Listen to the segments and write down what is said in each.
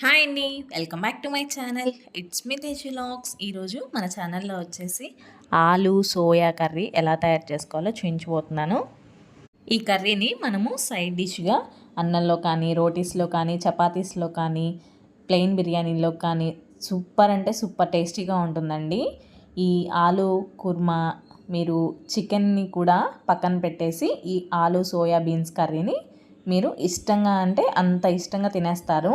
Hi అండి. Welcome back to my channel. It's me Teju vlogs ఈరోజు మన ఛానల్లో వచ్చేసి ఆలు సోయా కర్రీ ఎలా తయారు చేసుకోవాలో చూపించబోతున్నాను ఈ కర్రీని మనము సైడ్ డిష్గా అన్నంలో కానీ రోటీస్లో కానీ చపాతీస్లో కానీ ప్లెయిన్ బిర్యానీలో కానీ సూపర్ అంటే సూపర్ టేస్టీగా ఉంటుందండి. ఈ ఆలు కుర్మా మీరు చికెన్ని కూడా పక్కన పెట్టేసి ఈ ఆలు సోయా బీన్స్ కర్రీని మీరు ఇష్టంగా అంటే అంత ఇష్టంగా తినేస్తారు.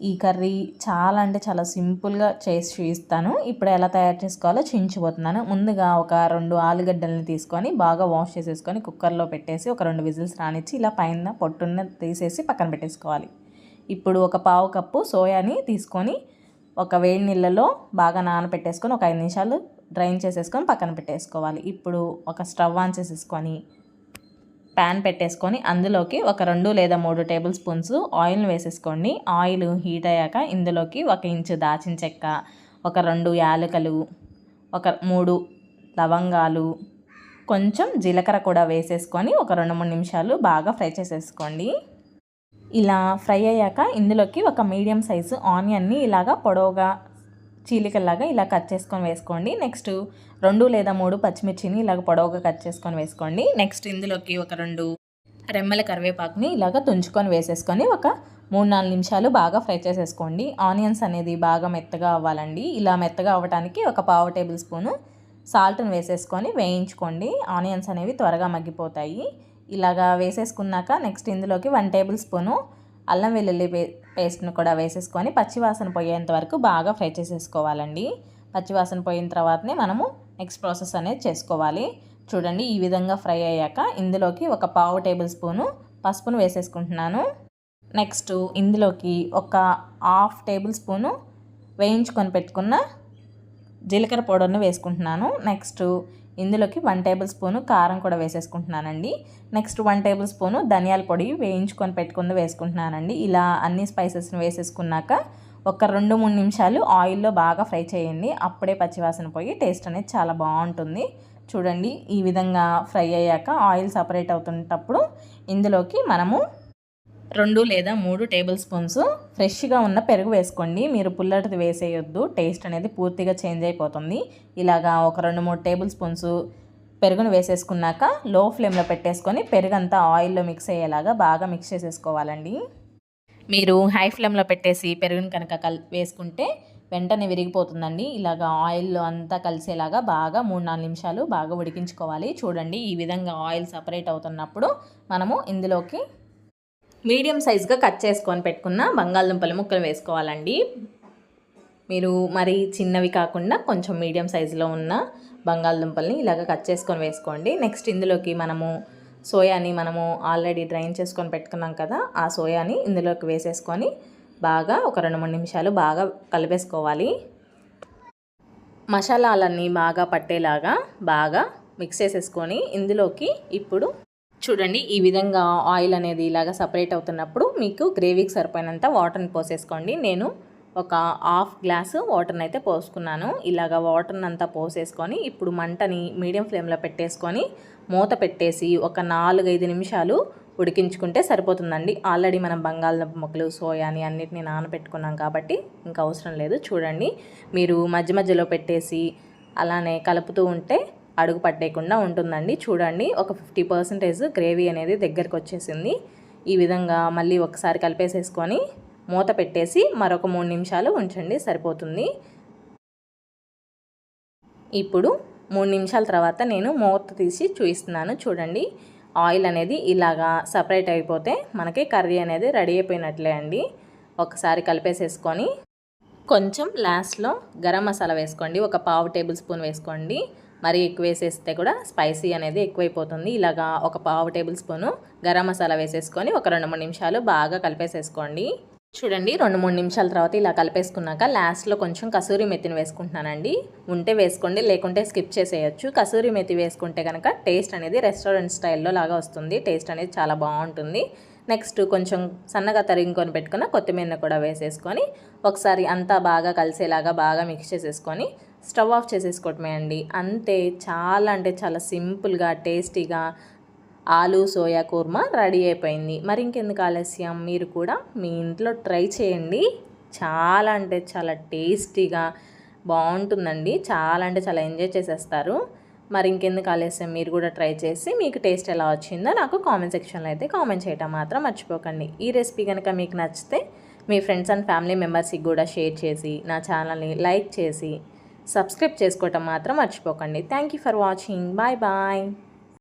ఈ కర్రీ చాలా అంటే చాలా సింపుల్గా చేసి చూపిస్తాను. ఇప్పుడు ఎలా తయారు చేసుకోవాలో చూపించబోతున్నాను. ముందుగా ఒక రెండు ఆలుగడ్డల్ని తీసుకొని బాగా వాష్ చేసేసుకొని కుక్కర్లో పెట్టేసి ఒక రెండు విజిల్స్ రానిచ్చి ఇలా పైన పొట్టున్న తీసేసి పక్కన పెట్టేసుకోవాలి. ఇప్పుడు ఒక పావు కప్పు సోయాని తీసుకొని ఒక వేడి నీళ్ళలో బాగా నానబెట్టేసుకొని ఒక ఐదు నిమిషాలు డ్రైన్ చేసేసుకొని పక్కన పెట్టేసుకోవాలి. ఇప్పుడు ఒక స్టవ్ ఆన్ చేసేసుకొని ప్యాన్ పెట్టేసుకొని అందులోకి ఒక రెండు లేదా మూడు టేబుల్ స్పూన్స్ ఆయిల్ని వేసేసుకోండి. ఆయిల్ హీట్ అయ్యాక ఇందులోకి ఒక ఇంచు దాచిన చెక్క ఒక రెండు యాలకలు ఒక మూడు లవంగాలు కొంచెం జీలకర్ర కూడా వేసేసుకొని ఒక రెండు మూడు నిమిషాలు బాగా ఫ్రై చేసేసుకోండి. ఇలా ఫ్రై అయ్యాక ఇందులోకి ఒక మీడియం సైజు ఆనియన్ని ఇలాగా పొడవుగా చీలికల్లాగా ఇలా కట్ చేసుకొని వేసుకోండి. నెక్స్ట్ రెండు లేదా మూడు పచ్చిమిర్చిని ఇలాగ పొడవుగా కట్ చేసుకొని వేసుకోండి. నెక్స్ట్ ఇందులోకి ఒక రెండు రెమ్మల కరివేపాకుని ఇలాగ తుంచుకొని వేసేసుకొని ఒక మూడు నాలుగు నిమిషాలు బాగా ఫ్రై చేసేసుకోండి. ఆనియన్స్ అనేది బాగా మెత్తగా అవ్వాలండి. ఇలా మెత్తగా అవ్వడానికి ఒక పావు టేబుల్ స్పూను సాల్ట్ని వేసేసుకొని వేయించుకోండి. ఆనియన్స్ అనేవి త్వరగా మగ్గిపోతాయి. ఇలాగా వేసేసుకున్నాక నెక్స్ట్ ఇందులోకి వన్ టేబుల్ స్పూను అల్లం వెల్లుల్లి పేస్ట్ను కూడా వేసేసుకొని పచ్చివాసన పోయేంత వరకు బాగా ఫ్రై చేసేసుకోవాలండి. పచ్చివాసన పోయిన తర్వాతనే మనము నెక్స్ట్ ప్రాసెస్ అనేది చేసుకోవాలి. చూడండి ఈ విధంగా ఫ్రై అయ్యాక ఇందులోకి ఒక పావు టేబుల్ స్పూను పసుపును వేసేసుకుంటున్నాను. నెక్స్ట్ ఇందులోకి ఒక హాఫ్ టేబుల్ స్పూను వేయించుకొని పెట్టుకున్న జీలకర్ర పౌడర్ను వేసుకుంటున్నాను. నెక్స్ట్ ఇందులోకి వన్ టేబుల్ స్పూను కారం కూడా వేసేసుకుంటున్నానండి. నెక్స్ట్ వన్ టేబుల్ స్పూను ధనియాల పొడి వేయించుకొని పెట్టుకుంది వేసుకుంటున్నానండి. ఇలా అన్ని స్పైసెస్ని వేసేసుకున్నాక ఒక రెండు మూడు నిమిషాలు ఆయిల్లో బాగా ఫ్రై చేయండి. అప్పుడే పచ్చివాసన పోయి టేస్ట్ అనేది చాలా బాగుంటుంది. చూడండి ఈ విధంగా ఫ్రై అయ్యాక ఆయిల్ సపరేట్ అవుతున్నప్పుడు ఇందులోకి మనము రెండు లేదా మూడు టేబుల్ స్పూన్స్ ఫ్రెష్గా ఉన్న పెరుగు వేసుకోండి. మీరు పుల్లటిది వేసేయొద్దు. టేస్ట్ అనేది పూర్తిగా చేంజ్ అయిపోతుంది. ఇలాగా ఒక రెండు మూడు టేబుల్ స్పూన్స్ పెరుగును వేసేసుకున్నాక లో ఫ్లేమ్లో పెట్టేసుకొని పెరుగంతా ఆయిల్లో మిక్స్ అయ్యేలాగా బాగా మిక్స్ చేసేసుకోవాలండి. మీరు హై ఫ్లేమ్లో పెట్టేసి పెరుగును కనుక కల్ వేసుకుంటే వెంటనే విరిగిపోతుందండి. ఇలాగా ఆయిల్లో అంతా కలిసేలాగా బాగా మూడు నాలుగు నిమిషాలు బాగా ఉడికించుకోవాలి. చూడండి ఈ విధంగా ఆయిల్ సపరేట్ అవుతున్నప్పుడు మనము ఇందులోకి మీడియం సైజ్గా కట్ చేసుకొని పెట్టుకున్న బంగాళదుంపల ముక్కలు వేసుకోవాలండి. మీరు మరి చిన్నవి కాకుండా కొంచెం మీడియం సైజులో ఉన్న బంగాళదుంపల్ని ఇలాగ కట్ చేసుకొని వేసుకోండి. నెక్స్ట్ ఇందులోకి మనము సోయాని మనము ఆల్రెడీ డ్రైన్ చేసుకొని పెట్టుకున్నాం కదా ఆ సోయాని ఇందులోకి వేసేసుకొని బాగా ఒక రెండు మూడు నిమిషాలు బాగా కలిపేసుకోవాలి. మసాలాలన్నీ బాగా పట్టేలాగా బాగా మిక్స్ చేసేసుకొని ఇందులోకి ఇప్పుడు చూడండి ఈ విధంగా ఆయిల్ అనేది ఇలాగ సపరేట్ అవుతున్నప్పుడు మీకు గ్రేవీకి సరిపోయినంత వాటర్ని పోసేసుకోండి. నేను ఒక హాఫ్ గ్లాసు వాటర్ని అయితే పోసుకున్నాను. ఇలాగ వాటర్ని అంతా పోసేసుకొని ఇప్పుడు మంటని మీడియం ఫ్లేమ్లో పెట్టేసుకొని మూత పెట్టేసి ఒక నాలుగైదు నిమిషాలు ఉడికించుకుంటే సరిపోతుందండి. ఆల్రెడీ మనం బంగాళదుంప మొక్కలు సోయాని అన్నిటిని నానబెట్టుకున్నాం కాబట్టి ఇంకా అవసరం లేదు. చూడండి మీరు మధ్య మధ్యలో పెట్టేసి అలానే కలుపుతూ ఉంటే అడుగు పట్టేయకుండా ఉంటుందండి. చూడండి ఒక ఫిఫ్టీ పర్సెంటేజ్ గ్రేవీ అనేది దగ్గరకు వచ్చేసింది. ఈ విధంగా మళ్ళీ ఒకసారి కలిపేసేసుకొని మూత పెట్టేసి మరొక మూడు నిమిషాలు ఉంచండి సరిపోతుంది. ఇప్పుడు మూడు నిమిషాల తర్వాత నేను మూత తీసి చూపిస్తున్నాను. చూడండి ఆయిల్ అనేది ఇలాగా సపరేట్ అయిపోతే మనకి కర్రీ అనేది రెడీ అయిపోయినట్లే అండి. ఒకసారి కలిపేసేసుకొని కొంచెం లాస్ట్లో గరం మసాలా వేసుకోండి. ఒక పావు టేబుల్ స్పూన్ వేసుకోండి. మరీ ఎక్కువ వేసేస్తే కూడా స్పైసీ అనేది ఎక్కువైపోతుంది. ఇలాగా ఒక పావు టేబుల్ స్పూను గరం మసాలా వేసేసుకొని ఒక రెండు మూడు నిమిషాలు బాగా కలిపేసేసుకోండి. చూడండి రెండు మూడు నిమిషాల తర్వాత ఇలా కలిపేసుకున్నాక లాస్ట్లో కొంచెం కసూరి మెత్తిని వేసుకుంటున్నానండి. ఉంటే వేసుకోండి లేకుంటే స్కిప్ చేసేయచ్చు. కసూరి మెత్తి వేసుకుంటే కనుక టేస్ట్ అనేది రెస్టారెంట్ స్టైల్లో లాగా వస్తుంది. టేస్ట్ అనేది చాలా బాగుంటుంది. నెక్స్ట్ కొంచెం సన్నగా తరిగింకొని పెట్టుకున్న కొత్తిమీర కూడా వేసేసుకొని ఒకసారి అంతా బాగా కలిసేలాగా బాగా మిక్స్ చేసేసుకొని స్టవ్ ఆఫ్ చేసేసుకోవటమే అండి. అంతే చాలా అంటే చాలా సింపుల్గా టేస్టీగా ఆలు సోయా కూర్మా రెడీ అయిపోయింది. మరి ఇంకెందుకు ఆలస్యం? మీరు కూడా మీ ఇంట్లో ట్రై చేయండి. చాలా అంటే చాలా టేస్టీగా బాగుంటుందండి. చాలా అంటే చాలా ఎంజాయ్ చేసేస్తారు. మరి ఇంకెందుకు ఆలస్యం? మీరు కూడా ట్రై చేసి మీకు టేస్ట్ ఎలా వచ్చిందో నాకు కామెంట్ సెక్షన్లో అయితే కామెంట్ చేయటం మాత్రం మర్చిపోకండి. ఈ రెసిపీ కనుక మీకు నచ్చితే మీ ఫ్రెండ్స్ అండ్ ఫ్యామిలీ మెంబర్స్కి కూడా షేర్ చేసి నా ఛానల్ని లైక్ చేసి సబ్స్క్రైబ్ చేసుకోవటం మాత్రం మర్చిపోకండి. Thank you for watching bye bye